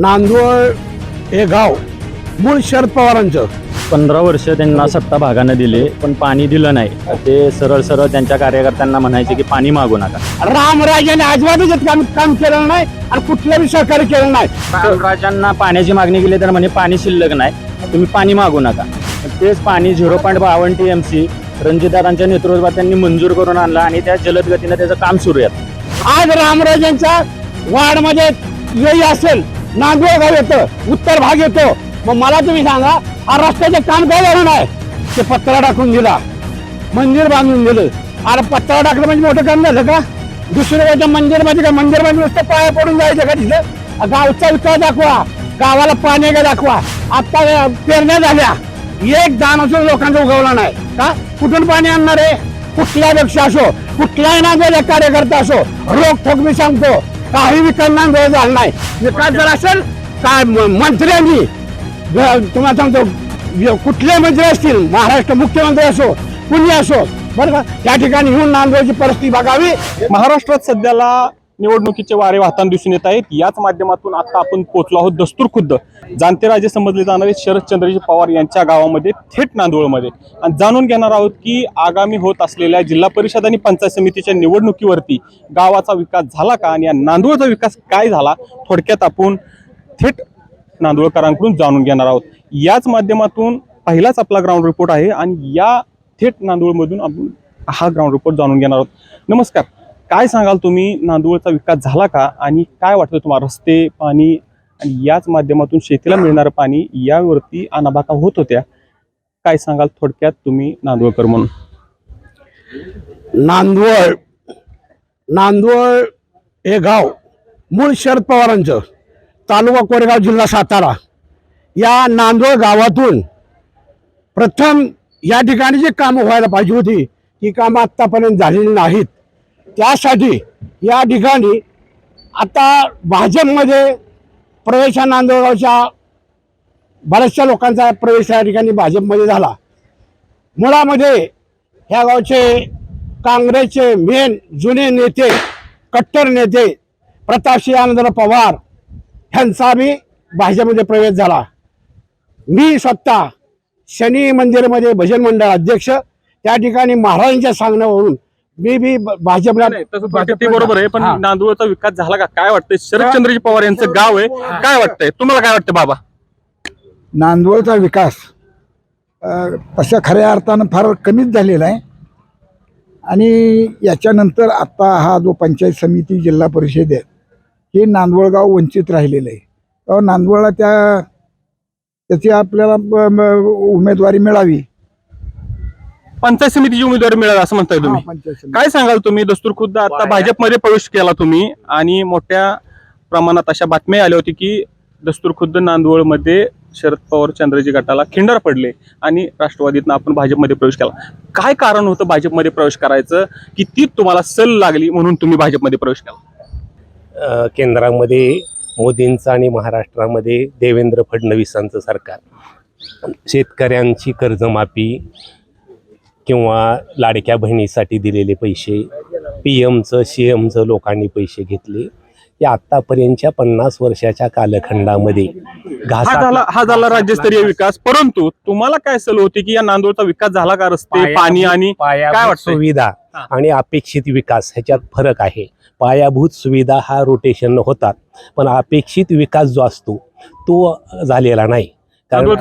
नांदवळ हे गाव मूळ शरद पवारांचं. पंधरा वर्ष त्यांना सत्ता भागानं दिली पण पाणी दिलं नाही. ते सरळ सरळ त्यांच्या कार्यकर्त्यांना म्हणायचे की पाणी मागू नका. रामराजाने अजिबातच काम काम केलं नाही आणि कुठलं बी सहकार्य केलं नाही. रामराजांना पाण्याची मागणी केली तर म्हणे पाणी शिल्लक नाही तुम्ही पाणी मागू नका. तेच पाणी झिरो पॉईंट बावन्न टी एम सी रणजितदादांच्या नेतृत्वात त्यांनी मंजूर करून आणलं आणि त्या जलद गतीनं त्याचं काम सुरू आहे. आज रामराजांच्या वार्डमध्ये येई असेल नांदवळ गाव येतं उत्तर भाग येतो. मग मला तुम्ही सांगा हा रस्त्याचे काम काय झालं नाही? ते पत्रा टाकून दिला. मंदिर बांधून दिलं. अरे पत्रा टाकलं म्हणजे मोठं काम झालं का? दुसऱ्या मंदिरमध्ये का? मंदिरमध्ये नुसतं पाया पडून जायचं का तिथं? गावचा विकास दाखवा. गावाला पाणी का दाखवा? आता पेरण्या झाल्या. एक दान असून लोकांचा उगवला नाही. का? कुठून पाणी आणणार आहे? कुठल्या पक्ष असो कुठलाही नांदेड कार्यकर्ता असो रोख ठोक मी सांगतो. काही विकास वेळ झाला नाही. विकास जर असेल काय मंत्र्यांनी तुम्हाला सांगतो कुठले मंत्री असतील महाराष्ट्र मुख्यमंत्री असो कुणी असो बरं का? त्या ठिकाणी येऊन नांदेडची परिस्थिती बघावी. महाराष्ट्रात सध्याला निवडणुकीचे वारे वाहताना दिसून येत आहेत. याच माध्यमातून आता आपण पोहोचलो आहोत दस्तूर खुद्द. जाणते राजे समजले जाणारे शरदचंद्रजी पवार यांच्या गावामध्ये थेट नांदोळमध्ये. आणि जाणून घेणार आहोत की आगामी होत असलेल्या जिल्हा परिषद आणि पंचायत समितीच्या निवडणुकीवरती गावाचा विकास झाला का आणि या नांदोळचा विकास काय झाला थोडक्यात आपण थेट नांदोळकरांकडून जाणून घेणार आहोत. याच माध्यमातून पहिलाच आपला ग्राउंड रिपोर्ट आहे आणि या थेट नांदोळमधून आपण हा ग्राउंड रिपोर्ट जाणून घेणार आहोत. नमस्कार. काय सांगाल तुम्ही? नांदोळचा विकास झाला का? आणि काय वाटतं तुम्हाला? रस्ते पाणी आणि याच माध्यमातून शेतीला मिळणारं पाणी यावरती अनाबाका होत होत्या. काय सांगाल थोडक्यात तुम्ही नांदवळकर म्हणून? नांदवळ नांदवळ हे गाव मूळ शरद पवारांचं तालुका कोरेगाव जिल्हा सातारा. या नांदवळ गावातून प्रथम या ठिकाणी जी कामं व्हायला पाहिजे होती ती कामं आत्तापर्यंत झालेली नाहीत. त्यासाठी या ठिकाणी आता भाजपमध्ये प्रवेश हा बऱ्याचशा लोकांचा प्रवेश या ठिकाणी भाजपमध्ये झाला. मुळामध्ये ह्या गावचे काँग्रेसचे मेन जुने नेते कट्टर नेते प्रतापसिंह आनंदराव पवार ह्यांचा बी भाजपमध्ये प्रवेश झाला. मी स्वतः शनी मंदिरमध्ये भजन मंडळ अध्यक्ष त्या ठिकाणी महाराजांच्या सांगण्यावरून मी बी भाजपला तसं थोडक्यात ते बरोबर आहे पण हा. विकास झाला का? काय वाटतंय? शरदचंद्रजी पवार यांचं गाव आहे. काय वाटतंय? तुम्हाला काय वाटतं बाबा? नांदवळचा विकास अ, तशा खऱ्या अर्थानं फार कमीच झालेला आहे. आणि याच्यानंतर आता हा जो पंचायत समिती जिल्हा परिषद आहे हे नांदवळगाव वंचित राहिलेलं आहे. तेव्हा नांदवळला त्या त्याची आपल्याला ब- ब- उमेदवारी मिळावी. पंचायत समितीची उमेदवारी मिळाली असं म्हणताय तुम्ही. पंचायत समिती. काय सांगाल तुम्ही? दस्तूर खुद्द आता भाजपमध्ये प्रवेश केला तुम्ही आणि मोठ्या प्रमाणात अशा बातम्या आल्या होती की दस्तूर खुद्द नांदवळमध्ये शरद पवार चंद्रजी गटाला खिंडार पडले आणि राष्ट्रवादीतनं आपण भाजपमध्ये प्रवेश केला. काय कारण होतं भाजपमध्ये प्रवेश करायचं? किती तुम्हाला सल लागली म्हणून तुम्ही भाजपमध्ये प्रवेश केला? अ, केंद्रामध्ये मोदींचं आणि महाराष्ट्रामध्ये देवेंद्र फडणवीसांचं सरकार. शेतकऱ्यांची कर्जमाफी किंवा लाडक्या बहिणीसाठी दिलेले पैसे पी एमचं सी एमचं लोकांनी पैसे घेतले या आत्तापर्यंतच्या पन्नास वर्षाच्या कालखंडामध्ये हा झाला हा झाला राज्यस्तरीय विकास. परंतु तुम्हाला काय सल होती की या नांदोळचा विकास झाला का? रस्ते पाणी आणि काय? सुविधा. आणि अपेक्षित विकास ह्याच्यात फरक आहे. पायाभूत सुविधा हा रोटेशन होतात पण अपेक्षित विकास जो असतो तो झालेला नाही.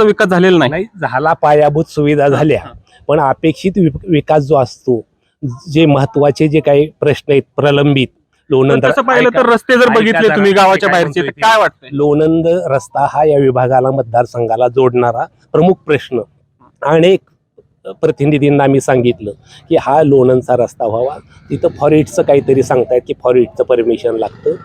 विकास झालेला नाही. झाला पायाभूत सुविधा झाल्या. पण अपेक्षित विकास जो असतो जे महत्त्वाचे जे काही प्रश्न आहेत प्रलंबित लोणंद तसं पाहिलं तर रस्ते जर बघितले तुम्ही गावाच्या बाहेरचे. काय वाटतंय? लोणंद रस्ता हा या विभागाला मतदारसंघाला जोडणारा प्रमुख प्रश्न. अनेक प्रतिनिधींना मी सांगितलं की हा लोणंदचा रस्ता व्हावा. तिथं फॉरेस्टचं काहीतरी सांगतायत की फॉरेस्टचं परमिशन लागतं.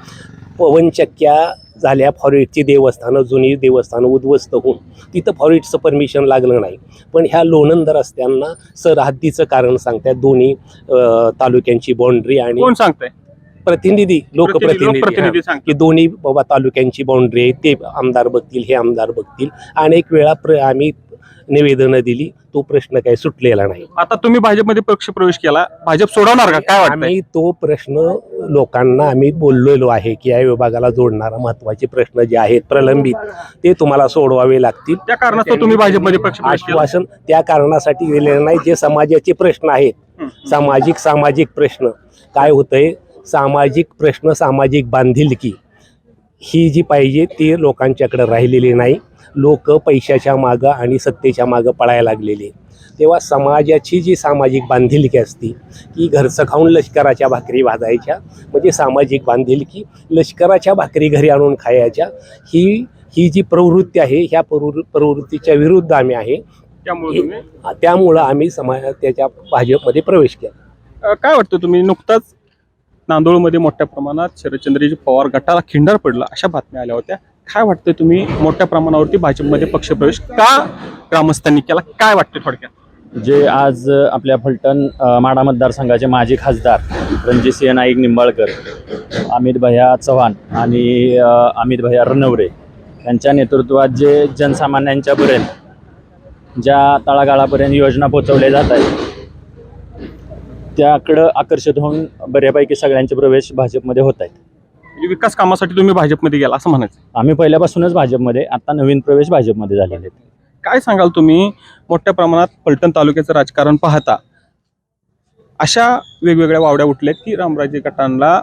पवनचक्क्या झाल्या. फॉरेटची देवस्थानं जुनी देवस्थानं उद्ध्वस्त होऊन तिथं फॉरेटचं परमिशन लागलं नाही. पण ह्या लोणंद रस्त्यांना सरहद्दीचं कारण सांगतात दोन्ही तालुक्यांची बाउंड्री आणि कोण सांगताय? प्रतिनिधी लोकप्रतिनिधी की दोन्ही बाबा तालुक्यांची बाउंड्री आहे ते आमदार बघतील हे आमदार बघतील. अनेक वेळा प्र आम्ही निवेदनं दिली तो प्रश्न काही सुटलेला नाही. आता तुम्ही भाजपमध्ये पक्ष प्रवेश केला भाजप सोडवणार का? काय आम्ही तो प्रश्न लोकांना आम्ही बोललेलो आहे की या विभागाला जोडणारा महत्त्वाचे प्रश्न जे आहेत प्रलंबित ते तुम्हाला सोडवावे लागतील. त्या कारणास्तव तुम्ही भाजपमध्ये पक्ष आश्वासन त्या कारणासाठी दिलेलं नाही जे समाजाचे प्रश्न आहेत. सामाजिक सामाजिक प्रश्न. काय होतंय? सामाजिक प्रश्न सामाजिक बांधिलकी ही जी पाहिजे ती लोकांच्याकडे राहिलेली नाही. लोक पैशाच्या मागं आणि सत्तेच्या मागं पळायला लागलेले तेव्हा समाजाची जी सामाजिक बांधिलकी असती की घरचं खाऊन लष्कराच्या भाकरी भाजायच्या म्हणजे सामाजिक बांधिलकी लष्कराच्या भाकरी घरी आणून खायच्या ही ही जी प्रवृत्ती आहे ह्या प्रवृ प्रवृत्तीच्या विरुद्ध आम्ही आहे. त्यामुळे आम्ही समाज त्याच्या भाजपमध्ये प्रवेश केला. काय वाटतं तुम्ही? नुकताच नांदोळमध्ये मोठ्या प्रमाणात शरदचंद्रजी पवार गटाला खिंडार पडला अशा बातम्या आल्या होत्या. काय वाटतं तुम्ही मोठ्या प्रमाणावरती भाजपमध्ये पक्षप्रवेश का ग्रामस्थांनी केला? काय वाटतं थोडक्यात? जे आज आपल्या फलटण माडा मतदारसंघाचे माजी खासदार रणजितसिंह नाईक निंबाळकर अमित भैया चव्हाण आणि अमित भैया रणवरे यांच्या नेतृत्वात जे जनसामान्यांच्यापर्यंत ज्या तळागाळापर्यंत योजना पोचवल्या जात आहेत त्याकडं आकर्षित होऊन बऱ्यापैकी सगळ्यांचे प्रवेश भाजपमध्ये होत आहेत. म्हणजे विकास कामासाठी तुम्ही भाजपमध्ये गेला असं म्हणायचं. आम्ही पहिल्यापासूनच भाजपमध्ये आता नवीन प्रवेश भाजपमध्ये झालेले आहेत. काय सांगाल तुम्ही? मोठ्या प्रमाणात फलटण तालुक्याचं राजकारण पाहता अशा वेगवेगळ्या वावड्या उठल्यात की रामराजे गटांना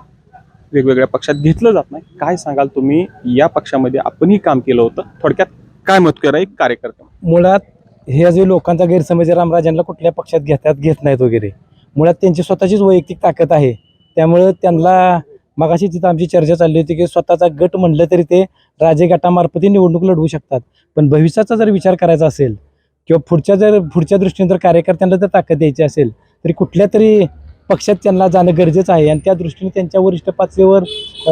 वेगवेगळ्या पक्षात घेतलं जात नाही. काय सांगाल तुम्ही? या पक्षामध्ये आपणही काम केलं होतं. थोडक्यात काय मत करा एक कार्यकर्ता? मुळात हे जे लोकांचा गैरसमज आहे, रामराजांना कुठल्या पक्षात घेतात घेत नाहीत वगैरे. मुळात त्यांची स्वतःचीच वैयक्तिक ताकद आहे. त्यामुळं त्यांना मगाशी तिथं आमची चर्चा चालली होती की स्वतःचा गट म्हणलं तरी ते राजे गटामार्फतही निवडणूक लढवू शकतात. पण भविष्याचा जर विचार करायचा असेल किंवा पुढच्या जर पुढच्या दृष्टीने जर कार्यकर्त्यांना जर ताकद द्यायची असेल तरी कुठल्या तरी पक्षात त्यांना जाणं गरजेचं आहे. आणि त्या दृष्टीने त्यांच्या वरिष्ठ पातळीवर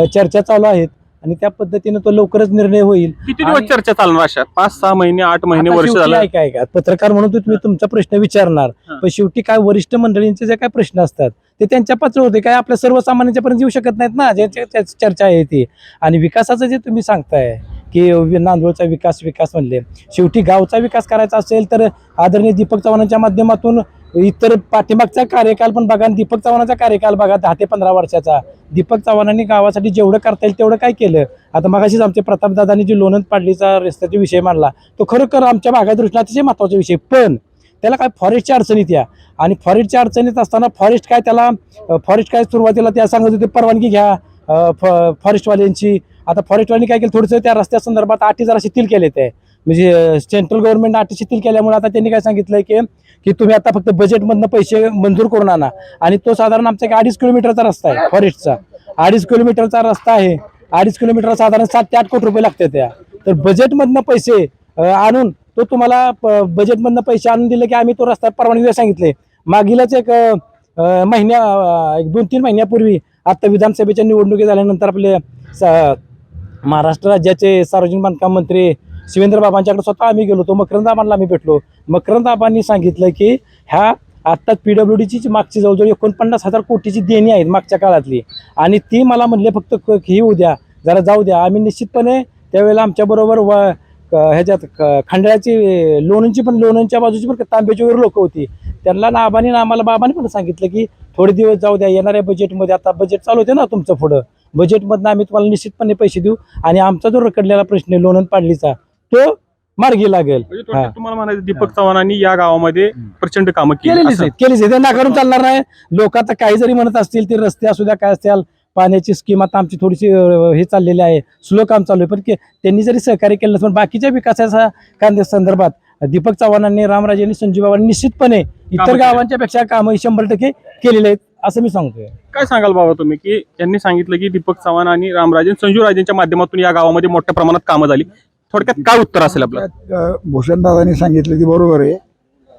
चर्चा चालू आहेत. आणि त्या पद्धतीने तो लवकरच निर्णय होईल. किती दिवस चर्चा चालणार अशा पाच सहा महिने आठ महिने वर्ष झालं. ऐका ऐका. पत्रकार म्हणून तुम्ही तुमचा प्रश्न विचारणार. पण शेवटी काय वरिष्ठ मंडळींचे जे काय प्रश्न असतात ते त्यांच्या पात्र होते. काय आपल्या सर्वसामान्यांच्या पर्यंत येऊ शकत नाहीत ना जे चर्चा आहे ती. आणि विकासाचं जे तुम्ही सांगताय की नांदूरचा विकास विकास म्हणले. शेवटी गावचा विकास करायचा असेल तर आदरणीय दीपक चव्हाणांच्या माध्यमातून इतर पाठीमागचा कार्यकाल पण बघा दीपक चव्हाणाचा कार्यकाल बघा दहा ते पंधरा वर्षाचा. दीपक चव्हाणांनी गावासाठी जेवढं करता येईल तेवढं काय केलं? आता मगाशीच आमचे प्रतापदादांनी जी लोणंद पाडलीचा रस्त्याचा विषय मांडला तो खरोखर आमच्या भागात दृष्टीने अतिशय महत्त्वाचा विषय. पण त्याला काय फॉरेस्टच्या अडचणीत या. आणि फॉरेस्टच्या अडचणीत असताना फॉरेस्ट काय त्याला फॉरेस्ट काय सुरुवातीला त्या सांगत होते परवानगी घ्या फ- फॉरेस्टवाल्यांची. आता फॉरेस्टवाल्यांनी काय केलं थोडंसं त्या रस्त्या संदर्भात अटी जरा शिथिल केले ते. म्हणजे सेंट्रल गव्हर्नमेंट अटी शिथिल केल्यामुळे आता त्यांनी काय सांगितलंय की की तुम्ही आता फक्त बजेटमधनं पैसे मंजूर करून आणा. आणि तो साधारण आमचा एक अडीच किलोमीटरचा रस्ता आहे फॉरेस्टचा. अडीच किलोमीटरचा रस्ता आहे. अडीच किलोमीटर साधारण सात ते आठ कोटी रुपये लागतात त्या. तर बजेटमधनं पैसे आणून तो तुम्हाला प- बजेटमधनं पैसे आणून दिले की आम्ही तो रस्ता परवानगी सांगितले. मागीलच एक महिन्या एक दोन तीन महिन्यापूर्वी आता विधानसभेच्या निवडणुकी झाल्यानंतर आपले स- महाराष्ट्र राज्याचे सार्वजनिक बांधकाम मंत्री शिवेंद्र बाबांच्याकडे स्वतः आम्ही गेलो होतो मकरंदाबांना आम्ही भेटलो. मकरंदाबांनी सांगितलं की ह्या आत्ताच पी डब्ल्यू डीची मागची जवळजवळ एकोणपन्नास हजार कोटीची देणी आहेत मागच्या काळातली. आणि ती मला म्हणले फक्त क- ही उद्या जरा जाऊ द्या. आम्ही निश्चितपणे त्यावेळेला आमच्याबरोबर व क- ह्याच्यात क- खंडाळ्याची लोणंची पण लोणंच्या बाजूची पण तांब्याची वगैरे लोक होती. त्यांना नाबानी ना आम्हाला बाबांनी पण सांगितलं की थोडे दिवस जाऊ द्या येणाऱ्या बजेटमध्ये आता बजेट चालू होते ना तुमचं पुढं. बजेटमधनं आम्ही तुम्हाला निश्चितपणे पैसे देऊ. आणि आमचा जो रखडलेला प्रश्न आहे लोणंद पाडलीचा तो मार्गी लागेल. म्हणजे थोडक्यात हा. तुम्हाला म्हणायचं दीपक चव्हाणांनी या गावामध्ये प्रचंड कामं केली. केलेलीच असं. आहेत केलीच आहे ते नाकारून चालणार नाही. लोक आता काही जरी म्हणत असतील ते रस्ते असू द्या काय असतील पाण्याची स्कीम आता आमची थोडीशी अं, हे चाललेली आहे. स्लो काम चालू आहे. पण के- त्यांनी जरी सहकार्य केलं पण बाकीच्या विकासाच्या कांद्या संदर्भात दीपक चव्हाणांनी रामराजेंनी संजीवबाबांनी निश्चितपणे इतर केली. गावांच्या पेक्षा कामं शंभर टक्के केलेले आहेत असं मी सांगतोय. काय सांगाल बाबा तुम्ही की त्यांनी सांगितलं की दीपक चव्हाण आणि रामराजन संजू राजेंच्या माध्यमातून या गावामध्ये मोठ्या प्रमाणात कामं झाली. थोडक्यात काय उत्तर असेल आपलं? भूषणदादांनी सांगितलं की बरोबर आहे.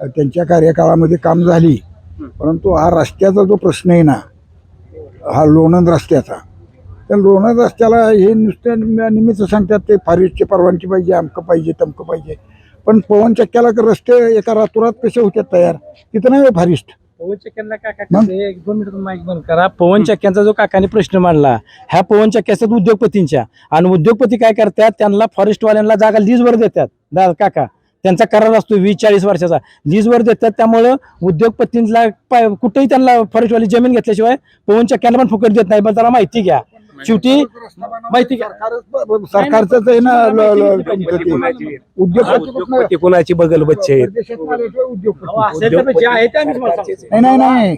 त्यांच्या कार्यकाळामध्ये काम झाली. परंतु हा रस्त्याचा जो प्रश्न आहे ना हा लोणंद रस्त्याचा. त्या लोणंद रस्त्याला हे नुसते निम- निमित्त सांगतात ते फारीजची परवानगी पाहिजे अमकं पाहिजे तमकं पाहिजे. पण पवन चक्क्याला तर रस्ते एका रातोरात कसे होतात तयार? तिथं नाही फारिस्ट. पवन चक्क्यांना काका मग? कसं आहे, एक दोन मिनिट माईक बंद करा. पवन चक्क्यांचा जो काकाने प्रश्न मांडला ह्या पवन चक्क्या असतात उद्योगपतींच्या. आणि उद्योगपती काय करतात? त्यांना फॉरेस्टवाल्यांना जागा लीजवर देतात. दा काका त्यांचा करार असतो वीस चाळीस वर्षाचा. लीजवर देतात त्यामुळं उद्योगपतींना पा- कुठेही त्यांना फॉरेस्टवाली जमीन घेतल्याशिवाय पवन चक्क्याला पण फुकट देत नाही. पण त्याला माहिती घ्या. शेवटी माहिती घ्या सरकारच आहे ना. उद्योगपती कुणाची बगल बच्चे आहेत परदेशातून आल्याशिवाय उद्योगपती. असेल तर जे आहे ते आम्ही तुम्हाला सांगतो. नाही नाही नाही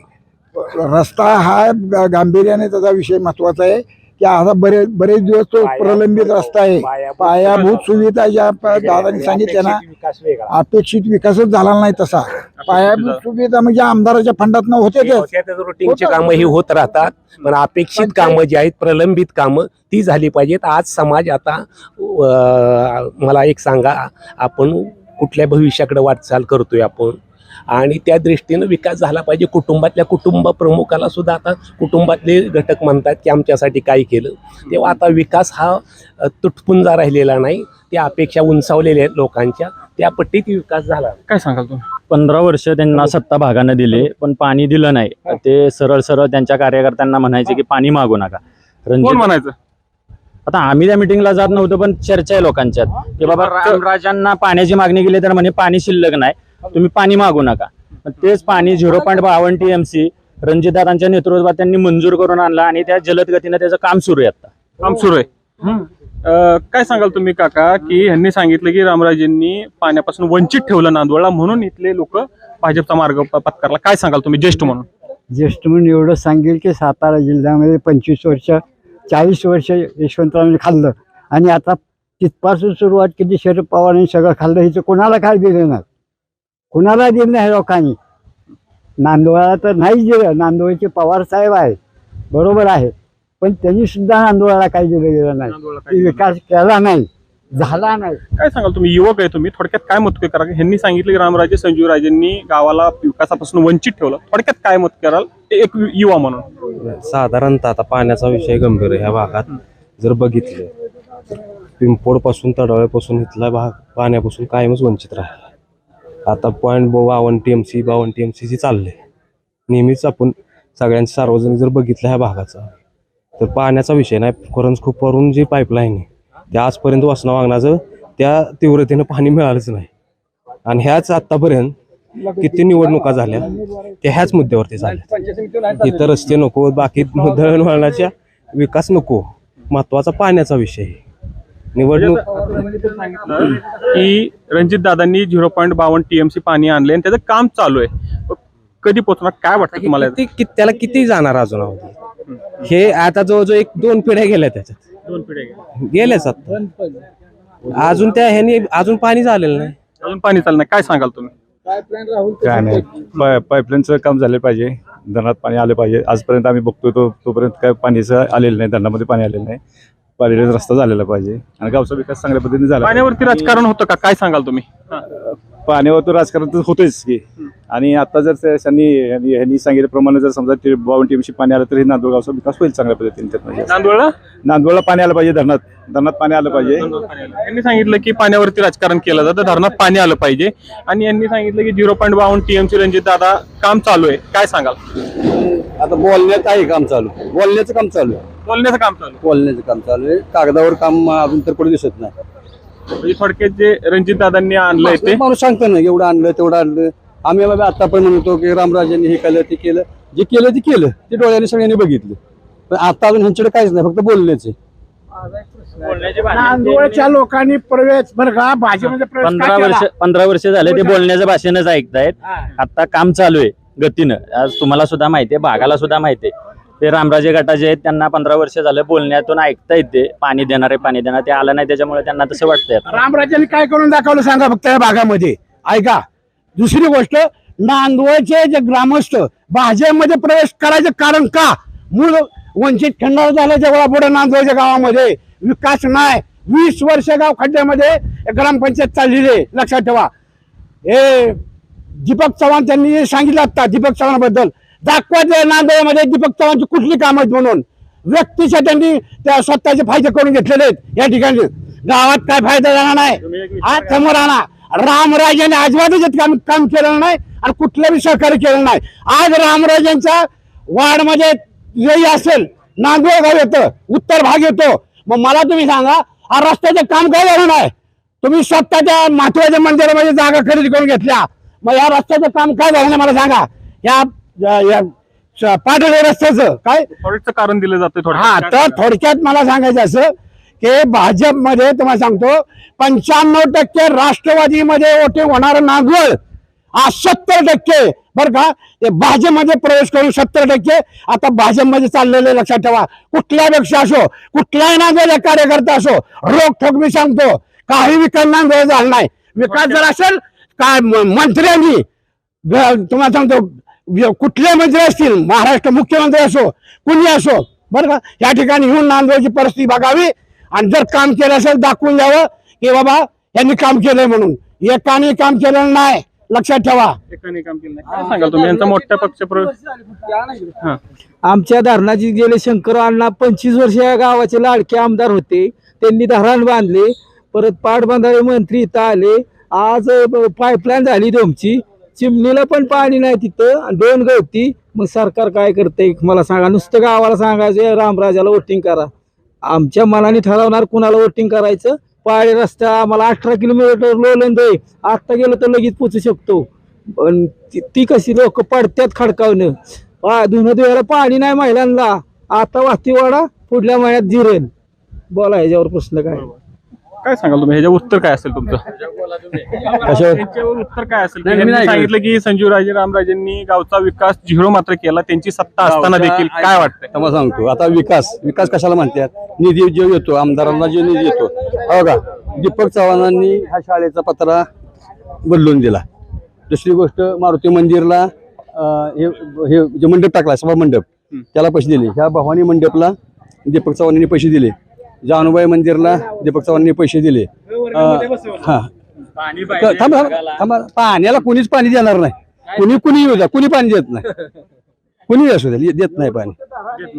रस्ता हा गांभीर्याने त्याचा विषय महत्त्वाचा आहे की आता बरेच बरेच दिवस तो प्रलंबित रस्ता आहे. पायाभूत सुविधा ज्या दादांनी सांगितल्या ना अपेक्षित विकासच झाला नाही तसा. पायाभूत सुविधा म्हणजे आमदाराच्या फंडात होते रुटीनची कामं ही होत राहतात पण अपेक्षित कामं जी आहेत प्रलंबित कामं ती झाली पाहिजेत. आज समाज आता मला एक सांगा आपण कुठल्या भविष्याकडे वाटचाल करतोय आपण? आणि त्या दृष्टीनं विकास झाला पाहिजे. कुटुंबातल्या कुटुंब प्रमुखाला सुद्धा आता कुटुंबातले घटक म्हणतात की आमच्यासाठी काय केलं. तेव्हा आता विकास हा तुटपुंजा राहिलेला नाही. त्या अपेक्षा उंचावलेल्या आहेत लोकांच्या. त्या पट्टीत विकास झाला. काय सांगाल तुम्ही? पंधरा वर्ष त्यांना सत्ता भागानं दिली पण पाणी दिलं नाही. ते सरळ सरळ त्यांच्या कार्यकर्त्यांना म्हणायचे की पाणी मागू नका. कोण रणजित म्हणायचं? आता आम्ही त्या मिटिंगला जात नव्हतो पण चर्चा आहे लोकांच्यात. की बाबा रामराजांना पाण्याची मागणी केली तर म्हणे पाणी शिल्लक नाही. तुम्ही पाणी मागू नका. पण तेच पाणी झिरो पॉईंट बावन्न टी एम सी रणजितदादांच्या नेतृत्वात त्यांनी मंजूर करून आणला आणि त्या जलद गतीनं त्याचं काम सुरू आहे आता काम सुरू आहे. काय सांगाल तुम्ही काका की ह्यांनी सांगितलं की रामराजेंनी पाण्यापासून वंचित ठेवलं नांदवळला म्हणून इथले लोक भाजपचा मार्ग पत्करला. काय सांगाल तुम्ही ज्येष्ठ म्हणून? ज्येष्ठ म्हणून एवढं सांगेल की सातारा जिल्ह्यामध्ये पंचवीस वर्ष चाळीस वर्ष यशवंतरावांनी खाल्लं. आणि आता तिथपासून सुरुवात केली शरद पवारांनी सगळं खाल्लं हिचं कोणाला काय दिलं नाही कोणाला दिलं नाही लोकांनी? नांदोळाला तर नाहीच दिलं. नांदोळचे पवार साहेब आहेत. बरोबर आहे. पण त्यांनी सुद्धा नांदोळाला काही दिलं गेलं नाही. दिलं? विकास केला नाही. झाला नाही. काय सांगाल तुम्ही? युवक आहे तुम्ही. थोडक्यात काय मत करा ह्यांनी सांगितलं की रामराजे संजीवराजेंनी गावाला विकासापासून वंचित ठेवलं. थोडक्यात काय मत कराल? एक युवा म्हणून. साधारणतः आता पाण्याचा विषय गंभीर आहे. ह्या भागात जर बघितलं पिंपोडपासून तडाव्यापासून इथला भाग पाण्यापासून कायमच वंचित राहिला. आता पॉईंट बावन्न टी एम सी बावन्न टी एम सी चालले नेहमीच आपण सगळ्यांचं सार्वजनिक जर बघितलं ह्या भागाचा तर पाण्याचा विषय नाही. खरंच खूप वरून जी पाईपलाईन आहे त्या आजपर्यंत वासना वागण्याचं त्या तीव्रतेनं पाणी मिळालंच नाही. आणि ह्याच आत्तापर्यंत किती निवडणुका झाल्या त्या ह्याच मुद्द्यावरती झाल्या. इतर रस्ते नको बाकी दळणवळणाच्या विकास नको महत्त्वाचा पाण्याचा विषय निवडणूक की रणजित दादांनी झिरो पॉईंट बावन्न टीएमसी पाणी आणले आणि त्याचं काम चालू आहे. कधी पोहोचणार? काय वाटतं तुम्हाला? किती किती- त्याला किती जाणार अजून हे आता जो जो एक दोन पिढ्या गेल्या त्याच्यात. दोन पिढ्या गेल्याच आता अजून त्या ह्यानी अजून पाणी झालेलं नाही. अजून पाणी चाललं नाही. काय सांगाल तुम्ही? काय नाही. पाईपलाईनचं काम झालं पाहिजे. धरणात पाणी आलं पाहिजे. आजपर्यंत आम्ही बघतोय तो तोपर्यंत काय पाणीचं आलेलं नाही. धरणामध्ये पाणी आलेलं नाही. पाण्याचा रस्ता झालेला पाहिजे. आणि गावचा विकास चांगल्या पद्धतीने झाला पाण्यावरती राजकारण होतं का? काय सांगाल तुम्ही? हा. पाण्यावर तो राजकारण तर होतोच की. आणि आता जर त्या- त्यांनी यांनी सांगितल्याप्रमाणे जर समजा ते बावन्न टीमशी पाणी आलं तर हे नांदूर गावचा विकास होईल चांगल्या पद्धतीने म्हणजे नांदवळला नांदूरला? पाणी आलं पाहिजे धरणात. धरणात पाणी आलं पाहिजे. यांनी सांगितलं की पाण्यावरती राजकारण केलं जातं धरणात पाणी आलं पाहिजे. आणि यांनी सांगितलं की झिरो पॉईंट बावन्न टीएमसी रणजित दादा काम चालू आहे. काय सांगाल? आता बोलण्यात आहे काम चालू. बोलण्याचं काम चालू आहे. बोलण्याचं काम चालू आहे. बोलण्याचं काम चालू आहे. कागदावर काम अजून तर कुठे दिसत नाही. म्हणजे थोडक्यात जे रणजित दादांनी आणलंय ते? माणूस सांगतो ना एवढं आणलं तेवढं आणलं. आम्ही बाबा आता पण म्हणतो की रामराजांनी हे केलं ते केलं. जे केलं ते केलं. ते डोळ्याने सगळ्यांनी बघितलं. पण आता अजून ह्यांच्याकडे काहीच नाही फक्त बोलण्याच. लोकांनी प्रवेश बरं का भाजपमध्ये प्रवेश का पंधरा केला? वर्ष पंधरा वर्ष झाले ते बोलण्याचं भाषणच ऐकतायत. आता काम चालू आहे गतीनं. आज तुम्हाला सुद्धा माहिती आहे भागाला सुद्धा माहिती आहे. ते रामराजे गटाचे आहेत त्यांना पंधरा वर्ष झालं बोलण्यातून ऐकता ते पाणी देणार आहे पाणी देणार. ते आलं नाही त्याच्यामुळे त्यांना तसं वाटतंय रामराजांनी काय करून दाखवलं सांगा फक्त या भागामध्ये. ऐका. दुसरी गोष्ट नांदवळचे जे ग्रामस्थ भाजपमध्ये प्रवेश करायचं कारण का? मूळ वंचित खंडाळ झालं जेव्हा पुढे नांदवळच्या गावामध्ये. विकास नाही. वीस वर्ष गाव खड्ड्यामध्ये ग्रामपंचायत चाललेली लक्षात ठेवा. हे दीपक चव्हाण त्यांनी सांगितलं आता दीपक चव्हाणाबद्दल. दाखवा नांदेडमध्ये दीपक चव्हाणची कुठली कामं आहेत म्हणून. व्यक्तीच्या त्यांनी त्या स्वतःचे फायदे करून घेतलेले आहेत या ठिकाणी. गावात काय फायदा झाला नाही. आज समोर आणा. रामराजाने अजिबातच काम काम केलेलं नाही आणि कुठलं बी सहकार्य केलं नाही. आज रामराजांच्या वार्डमध्ये जरी असेल नांदूळ गाव येतं उत्तर भाग येतो. मग मला तुम्ही सांगा हा रस्त्याचं काम काय झालं नाही? तुम्ही स्वतः त्या महत्त्वाच्या मंदिरामध्ये जागा खरेदी करून घेतल्या. मग या रस्त्याचं काम काय झालं नाही मला सांगा. या या- या श- पाटोळे रस्त्याचं काय? फॉरेस्टचं कारण दिलं जातं हा तर थोडक्यात मला सांगायचं असं की भाजपमध्ये तुम्हाला सांगतो पंच्याण्णव टक्के राष्ट्रवादीमध्ये वोटिंग होणार नागवळ हा सत्तर टक्के बरं का? ते भाजपमध्ये प्रवेश करून सत्तर टक्के आता भाजपमध्ये चाललेले लक्षात ठेवा. कुठल्या पेक्षा असो कुठल्याही नागवेच्या कार्यकर्ता असो रोख ठोक मी सांगतो काही विकास नांदवळ झाला नाही. विकास जर असेल काय म- मंत्र्यांनी ग- तुम्हाला सांगतो कुठले मंत्री असतील? महाराष्ट्र मुख्यमंत्री असो कुणी असो बरं का? या ठिकाणी येऊन नांदवायची परिस्थिती बघावी आणि जर काम केलं असेल दाखवून द्यावं की बाबा यांनी काम केलंय म्हणून. एकाने काम केलेलं नाही. लक्षात ठेवा. एकाने काम केलं नाही. काय सांगाल तुम्ही? यांचा मोठ्या पक्ष हा. आमच्या धरणाची गेले शंकर अण्णा पंचवीस वर्ष या गावाचे लाडके आमदार होते. त्यांनी धरण बांधले. परत पाटबंधारे मंत्री इथं आले. आज पाईपलाईन झाली तुमची चिमणीला पण पाणी नाही तिथं. आणि दोन गवती मग सरकार काय करते मला सांगा. नुसतं गावाला सांगायचं रामराजाला वोटिंग करा. आमच्या मनाने ठरवणार कुणाला वोटिंग करायचं. पाळी रस्ता आम्हाला अठरा किलोमीटर लोलंद आहे. आत्ता गेलं तर लगेच पोचू शकतो. पण ती- कशी लोक पडत्यात खडकावणं पा धुणं धुवायला पाणी नाही महिलांना. आता वाहतीवाडा पुढल्या महिन्यात जिरेल बोला ह्याच्यावर प्रश्न काय? काय सांगाल तुम्ही? ह्याच्यावर उत्तर काय असेल तुमचं? ह्याच्यावर उत्तर काय असेल? की नाही, मी यांनी नाही सांगितलं की संजीवराजे रामराजेंनी गावचा विकास झिरो मात्र केला त्यांची सत्ता असताना देखील. काय वाटतंय? तेव्हा सांगतो आता विकास विकास कशाला म्हणतात? निधी जो येतो आमदारांना जो निधी येतो. हो का दीपक चव्हाणांनी ह्या शाळेचा पत्रा बदलून दिला. दुसरी गोष्ट मारुती मंदिरला अं, हे हे जे मंडप टाकला सभा मंडप त्याला पैसे दिले. ह्या भवानी मंडपला दीपक चव्हाणांनी पैसे दिले. जानूबाई मंदिरला दीपक चव्हाणांनी पैसे दिले. हा. क- थांबा थांबा पाण्याला कोणीच पाणी देणार नाही. कुणी कुणी येऊ द्या. कुणी पाणी देत नाही. कुणी असू द्या. देत नाही पाणी.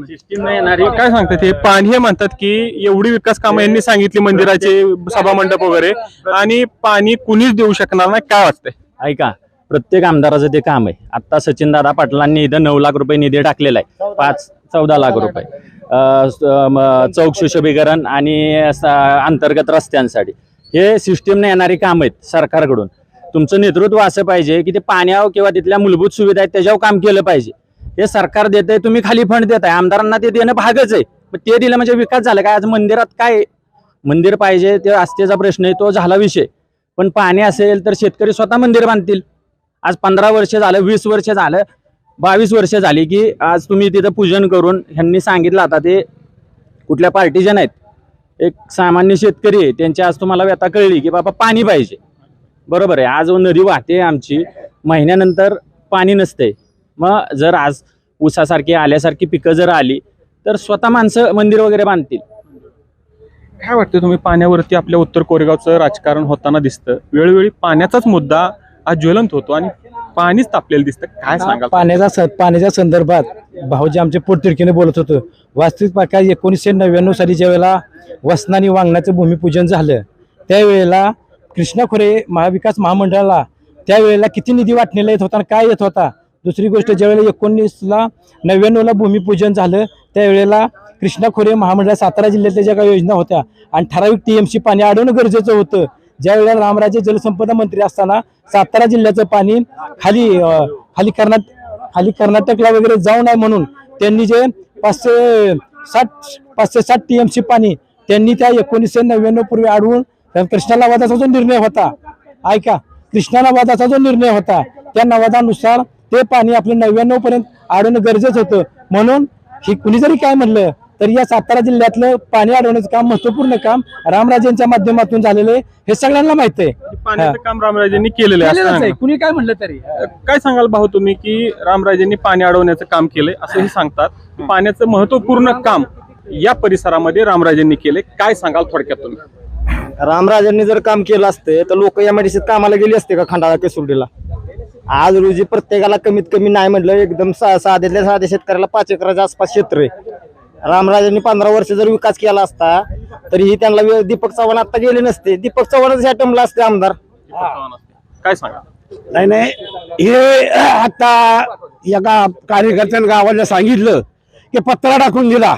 सिस्टीम नाही येणारी. काय सांगतात हे पाणी हे म्हणतात की एवढी विकास कामं यांनी सांगितली मंदिराचे सभा मंडप वगैरे. आणि पाणी कुणीच देऊ शकणार नाही. काय वाटतंय? ऐका प्रत्येक आमदाराचं ते काम आहे. आता सचिनदादा पाटलांनी इथं नऊ लाख रुपये निधी टाकलेला आहे. पाच चौदा लाख रुपये. चौक सुशोभीकरण आणि अंतर्गत रस्त्यांसाठी. हे सिस्टीमने येणारी काम आहेत सरकारकडून. तुमचं नेतृत्व असं पाहिजे की ते पाण्यावर किंवा तिथल्या मूलभूत सुविधा आहेत त्याच्यावर काम केलं पाहिजे. हे सरकार देत तुम्ही खाली फंड देताय. आमदारांना ते देणं भागच आहे. मग ते दिलं म्हणजे विकास झाला. काय आज मंदिरात काय मंदिर पाहिजे ते आस्थेचा प्रश्न आहे तो झाला विषय. पण पाणी असेल तर शेतकरी स्वतः मंदिर बांधतील. आज पंधरा वर्ष झालं वीस वर्ष झालं बावीस वर्ष झाली की आज तुम्ही तिथं पूजन करून ह्यांनी सांगितलं आता ते कुठल्या पार्टीजन नाहीत एक सामान्य शेतकरी आहे. त्यांची आज तुम्हाला व्यथा कळली की बाबा पाणी पाहिजे. बरोबर आहे. आज नदी वाहते आमची. महिन्यानंतर पाणी नसते मग जर आज ऊसासारखी आल्यासारखी पिकं जर आली तर स्वतः माणसं मंदिर वगैरे बांधतील. काय वाटतं तुम्ही पाण्यावरती आपल्या उत्तर कोरेगावचं राजकारण होताना दिसतं? वेळोवेळी पाण्याचाच मुद्दा आज ज्वलंत होतो आणि पाणीच तापलेलं दिसतं. काय सांगाल? पाण्याचा स- पाण्याच्या संदर्भात भाऊजी आमचे पोटतिडकीने बोलत होतं. वास्तविक पाका एकोणीसशे नव्याण्णव साली ज्या वेळेला वसना आणि वांगणाचं भूमिपूजन झालं त्यावेळेला कृष्णा खोरे महाविकास महामंडळाला त्यावेळेला किती निधी वाटण्याला येत होता आणि काय येत होता? दुसरी गोष्ट ज्यावेळेला एकोणीसला नव्याण्णवला भूमिपूजन झालं त्यावेळेला कृष्णा खोरे महामंडळ सातारा जिल्ह्यातल्या ज्या काही योजना होत्या आणि ठराविक टीएमसी पाणी अडवणं गरजेचं होतं ज्या वेळेला रामराजे जलसंपदा मंत्री असताना सातारा जिल्ह्याचं पाणी खाली खाली कर्नाटक खाली कर्नाटकला वगैरे जाऊ नये म्हणून त्यांनी जे पाचशे साठ पाचशे साठ टीएमसी पाणी त्यांनी त्या एकोणीसशे नव्याण्णव पूर्वी अडवून त्या कृष्णा नवादाचा जो निर्णय होता. ऐका कृष्णा नवादाचा जो निर्णय होता त्या नवादानुसार ते पाणी आपलं नव्याण्णव पर्यंत अडवणं गरजेचं होतं. म्हणून ही कुणी जरी काय म्हणलं तरी या सातारा जिल्ह्यातलं पाणी अडवण्याचं काम महत्त्वपूर्ण काम रामराजेंच्या माध्यमातून झालेलं आहे हे सगळ्यांना माहीत आहे. पाण्याचं काम रामराजेंनी केलेलं आहे केलेलंच. कुणी काय म्हणलं तरी? काय सांगाल भाऊ तुम्ही की रामराजेंनी पाणी अडवण्याचं काम केलंय असंही सांगतात. पाण्याचं महत्त्वपूर्ण काम या परिसरामध्ये रामराजेंनी केले काय सांगाल थोडक्यात तुम्ही? रामराजांनी जर काम केलं असते तर लोक या मेडिसिन कामाला गेली असते का खंडाळा केसुर्डीला? आज रोजी प्रत्येकाला कमीत कमी नाही म्हटलं एकदम सा साध्यातल्या साध्या शेतकऱ्याला पाच एकराच्या आसपास क्षेत्र आहे. रामराजांनी पंधरा वर्ष जर विकास केला असता तरीही त्यांना दीपक चव्हाण आता गेले नसते. दीपक चव्हाणच ह्या टर्मला असते आमदार. काय सांगा? नाही नाही. हे आता एका कार्यकर्त्यानं गावाला सांगितलं की पत्रा टाकून दिला.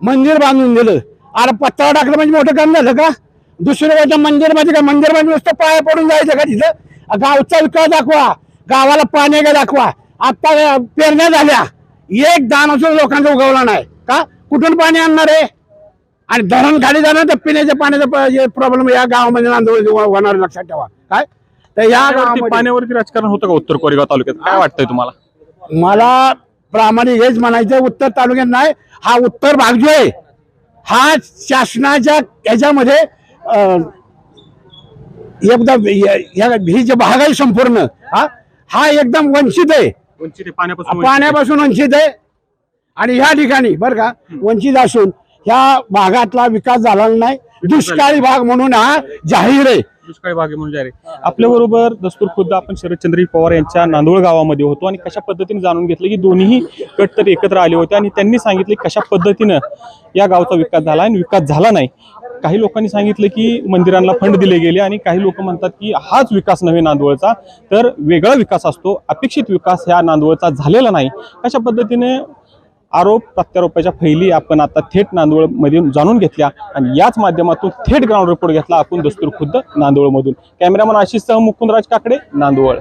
मंदिर बांधून दिलं. अरे पत्रा टाकलं म्हणजे मोठं काम झालं का? दुसरी गोष्ट मंदिरमध्ये काय मंदिरमध्ये नुसतं पाया पडून जायचं का तिथं? गावचा विकास दाखवा. गावाला पाणी का दाखवा? आता पेरण्या झाल्या. एक दान असून लोकांचा उगवला नाही. का? कुठून पाणी आणणार आहे? आणि धरण खाली जाणार तर पिण्याच्या पाण्याचा प्रॉब्लेम या गावामध्ये नांदवळ होणार लक्षात ठेवा. काय? तर या पाण्यावरती गावामध्ये पाण्यावरती राजकारण होतं का उत्तर कोरेगाव तालुक्यात? काय वाटतंय तुम्हाला? मला प्रामाणिक हेच म्हणायचं उत्तर तालुक्यात नाही हा उत्तर भाग जो आहे. हा शासनाच्या ह्याच्यामध्ये अं, एकदम ही जे भाग आहे संपूर्ण हा हा एकदम वंचित आहे, पाण्यापासून वंचित आहे. आणि ह्या ठिकाणी बरं का वंचित असून ह्या भागातला विकास झाला नाही दुष्काळी भाग म्हणून हा जाहीर आहे. दुष्काळी भाग म्हणून जाहीर आहे. आपल्या बरोबर दस्तूर खुद्द आपण शरदचंद्र पवार यांच्या नांदोळ गावामध्ये होतो आणि कशा पद्धतीने जाणून घेतलं की दोन्ही गट तर एकत्र आले होते आणि त्यांनी सांगितले कशा पद्धतीनं या गावचा विकास झाला आणि विकास झाला नाही. काही लोकांनी सांगितलं की मंदिरांना फंड दिले गेले आणि काही लोक म्हणतात की हाच विकास नव्हे नांदवळचा तर वेगळा विकास असतो अपेक्षित विकास ह्या नांदवळचा झालेला नाही. कशा पद्धतीने आरोप प्रत्यारोपाच्या फैली आपण आता थेट नांदवळमध्ये जाणून घेतल्या आणि याच माध्यमातून थेट ग्राउंड रिपोर्ट घेतला आपण दस्तूर खुद्द नांदवळमधून कॅमेरामन आशिष सह मुकुंदराज काकडे नांदवळ